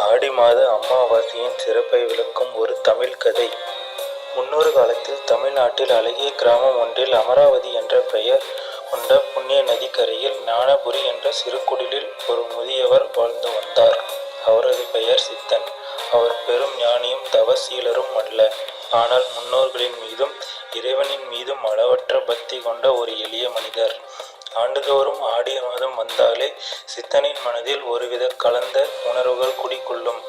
ஆடி மாத அமாவாசையின் சிறப்பை விளக்கும் ஒரு தமிழ் கதை. முன்னொரு காலத்தில் தமிழ்நாட்டில் அழகிய கிராமம் ஒன்றில் அமராவதி என்ற பெயர் கொண்ட புண்ணிய நதிக்கரையில் ஞானபுரி என்ற சிறு குடிலில் ஒரு முதியவர் வாழ்ந்து வந்தார். அவரது பெயர் சித்தன். அவர் பெரும் ஞானியும் தவசீலரும் அல்ல. ஆனால் முன்னோர்களின் மீதும் இறைவனின் மீதும் அளவற்ற பக்தி கொண்ட ஒரு எளிய மனிதர். ஆண்டுதோறும் ஆடிய மாதம் வந்தாலே சித்தனின் மனதில் ஒருவித கலந்த உணர்வுகள் குடிக்கொள்ளும்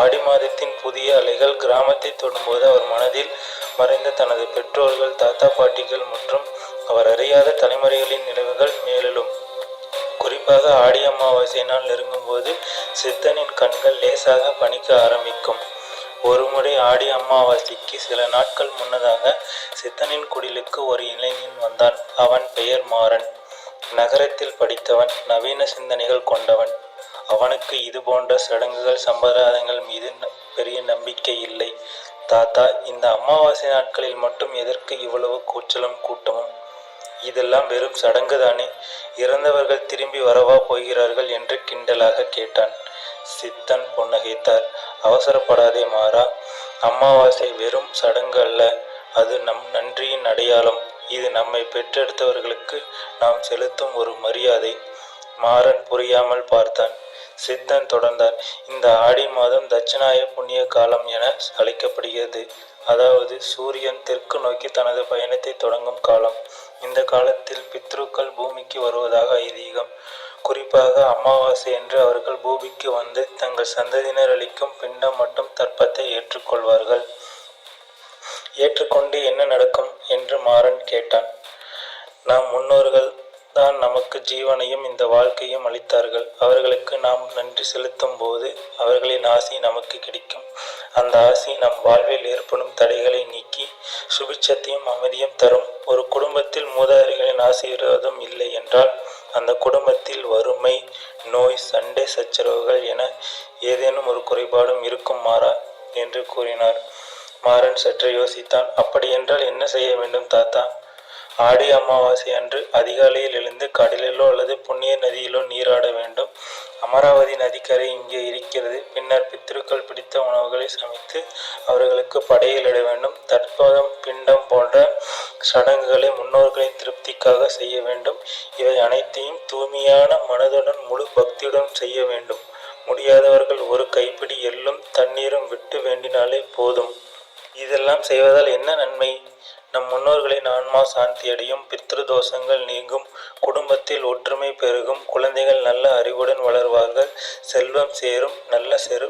ஆடி மாதத்தின் புதிய அலைகள் கிராமத்தை தொடும்போது அவர் மனதில் மறைந்த தனது பெற்றோர்கள் தாத்தா பாட்டிகள் மற்றும் அவர் அறியாத தலைமுறைகளின் நினைவுகள் மேலெழும். குறிப்பாக ஆடி அமாவாசை நாள் நெருங்கும்போது சித்தனின் கண்கள் லேசாக பணிக்க ஆரம்பிக்கும். ஒருமுறை ஆடி அமாவாசைக்கு சில நாட்கள் முன்னதாக சித்தனின் குடிலுக்கு ஒரு இளைஞன் வந்தான். அவன் பெயர் மாறன். நகரத்தில் படித்தவன் நவீன சிந்தனைகள் கொண்டவன். அவனுக்கு இது போன்ற சடங்குகள் சம்பிரதாயங்கள் மீது பெரிய நம்பிக்கை இல்லை. தாத்தா இந்த அமாவாசை நாட்களில் மட்டும் எதற்கு இவ்வளவு கூச்சலும் கூட்டமும்? இதெல்லாம் வெறும் சடங்கு தானே. இறந்தவர்கள் திரும்பி வரவா போகிறார்கள் என்று கிண்டலாக கேட்டான். சித்தன் புன்னகைத்தார். அவசரப்படாதே மாறா. அமாவாசை வெறும் சடங்கு அல்ல. அது நம் நன்றியின் அடையாளம். இது நம்மை பெற்றெடுத்தவர்களுக்கு நாம் செலுத்தும் ஒரு மரியாதை. மாறன் புரியாமல் பார்த்தான். சித்தன் தொடர்ந்தார் இந்த ஆடி மாதம் தட்சிணாய புண்ணிய காலம் என அழைக்கப்படுகிறது. அதாவது சூரியன் தெற்கு நோக்கி தனது பயணத்தை தொடங்கும் காலம். இந்த காலத்தில் பித்ருக்கள் பூமிக்கு வருவதாக ஐதீகம். குறிப்பாக அமாவாசை என்று அவர்கள் பூமிக்கு வந்து தங்கள் சந்ததியினர் அளிக்கும் பிண்டம் மற்றும் தர்ப்பத்தை ஏற்றுக்கொள்வார்கள். ஏற்றுக்கொண்டு என்ன நடக்கும் என்று மாறன் கேட்டான். நம் முன்னோர்கள் தான் நமக்கு ஜீவனையும் இந்த வாழ்க்கையும் அளித்தார்கள். அவர்களுக்கு நாம் நன்றி செலுத்தும் போது அவர்களின் ஆசி நமக்கு கிடைக்கும். அந்த ஆசி நம் வாழ்வில் ஏற்படும் தடைகளை நீக்கி சுபிட்சத்தையும் அமைதியும் தரும். ஒரு குடும்பத்தில் மூதாதைகளின் ஆசீர்வாதம் இல்லை என்றால் அந்த குடும்பத்தில் வறுமை நோய் சண்டை சச்சரவுகள் என ஏதேனும் ஒரு குறைபாடும் இருக்கும் மாறா? என்று கூறினார். மாறன் சற்று யோசித்தான். அப்படியென்றால் என்ன செய்ய வேண்டும் தாத்தா? ஆடி அமாவாசை அன்று அதிகாலையில் எழுந்து கடலிலோ அல்லது புண்ணிய நதியிலோ நீராட வேண்டும். அமராவதி நதிக்கரை இங்கே இருக்கிறது. பின்னர் பித்ருக்கள் பிடித்த உணவுகளை சமைத்து அவர்களுக்கு படையலிட வேண்டும். தற்போதம் பிண்டம் போன்ற சடங்குகளை முன்னோர்களின் திருப்திக்காக செய்ய வேண்டும். இவை அனைத்தையும் தூய்மையான மனதுடன் முழு பக்தியுடன் செய்ய வேண்டும். முடியாதவர்கள் ஒரு கை தியானம் செய்வதால் என்ன நன்மை? நம் முன்னோர்களின் ஆன்மா சாந்தியடையும் பித்ரு தோஷங்கள் நீங்கும் குடும்பத்தில் ஒற்றுமை பெருகும் குழந்தைகள் நல்ல அறிவுடன் வளர்வார்கள் செல்வம் சேரும் நல்ல செரு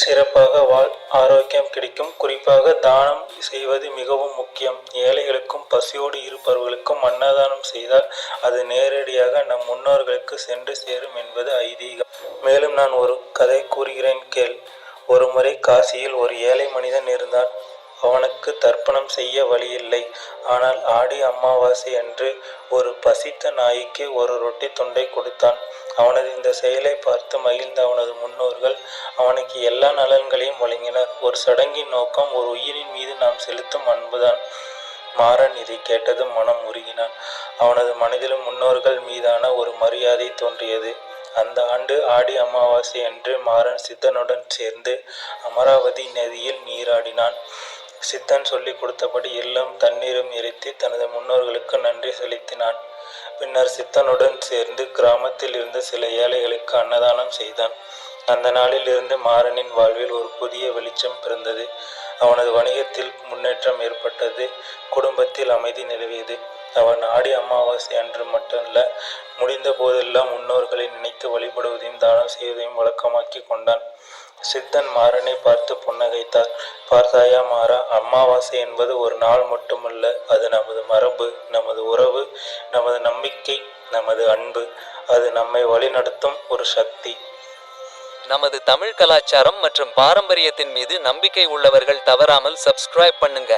சிறப்பாக வாழ் ஆரோக்கியம் கிடைக்கும். குறிப்பாக தானம் செய்வது மிகவும் முக்கியம். ஏழைகளுக்கும் பசியோடு இருப்பவர்களுக்கும் அன்னதானம் செய்தால் அது நேரடியாக நம் முன்னோர்களுக்கு சென்று சேரும் என்பது ஐதீகம். மேலும் நான் ஒரு கதை கூறுகிறேன் கேள். ஒரு முறை காசியில் ஒரு ஏழை மனிதன் இருந்தான். அவனுக்கு தர்ப்பணம் செய்ய வழியில்லை. ஆனால் ஆடி அமாவாசை அன்று ஒரு பசித்த நாய்க்கு ஒரு ரொட்டி துண்டை கொடுத்தான். அவனது இந்த செயலை பார்த்து மகிழ்ந்த அவனது முன்னோர்கள் அவனுக்கு எல்லா நலன்களையும் வழங்கினர். ஒரு சடங்கின் நோக்கம் ஒரு உயிரின் மீது நாம் செலுத்தும் அன்புதான். மாறன் இதை கேட்டதும் மனம் உருகினான். அவனது மனதிலும் முன்னோர்கள் மீதான ஒரு மரியாதை தோன்றியது. அந்த ஆண்டு ஆடி அமாவாசை அன்று மாறன் சித்தனுடன் சேர்ந்து அமராவதி நதியில் நீராடினான். சித்தன் சொல்லிக் கொடுத்தபடி எள்ளும் தண்ணீரும் எரித்து தனது முன்னோர்களுக்கு நன்றி செலுத்தினான். பின்னர் சித்தனுடன் சேர்ந்து கிராமத்தில் இருந்த சில ஏழைகளுக்கு அன்னதானம் செய்தான். அந்த நாளில் இருந்து மாறனின் வாழ்வில் ஒரு புதிய வெளிச்சம் பிறந்தது. அவனது வணிகத்தில் முன்னேற்றம் ஏற்பட்டது. குடும்பத்தில் அமைதி நிலவியது. அவன் ஆடி அமாவாசை அன்று மட்டுமல்ல முடிந்த போதெல்லாம் முன்னோர்களை நினைத்து வழிபடுவதையும் தானம் செய்வதையும் வழக்கமாக்கி கொண்டான். சித்தன் மாறனை பார்த்து புன்னகைத்தார். பார்த்தாயா மாறா அமாவாசை என்பது ஒரு நாள் மட்டுமல்ல அது நமது மரபு நமது உறவு நமது நம்பிக்கை நமது அன்பு. அது நம்மை வழிநடத்தும் ஒரு சக்தி. நமது தமிழ் கலாச்சாரம் மற்றும் பாரம்பரியத்தின் மீது நம்பிக்கை உள்ளவர்கள் தவறாமல் சப்ஸ்கிரைப் பண்ணுங்க.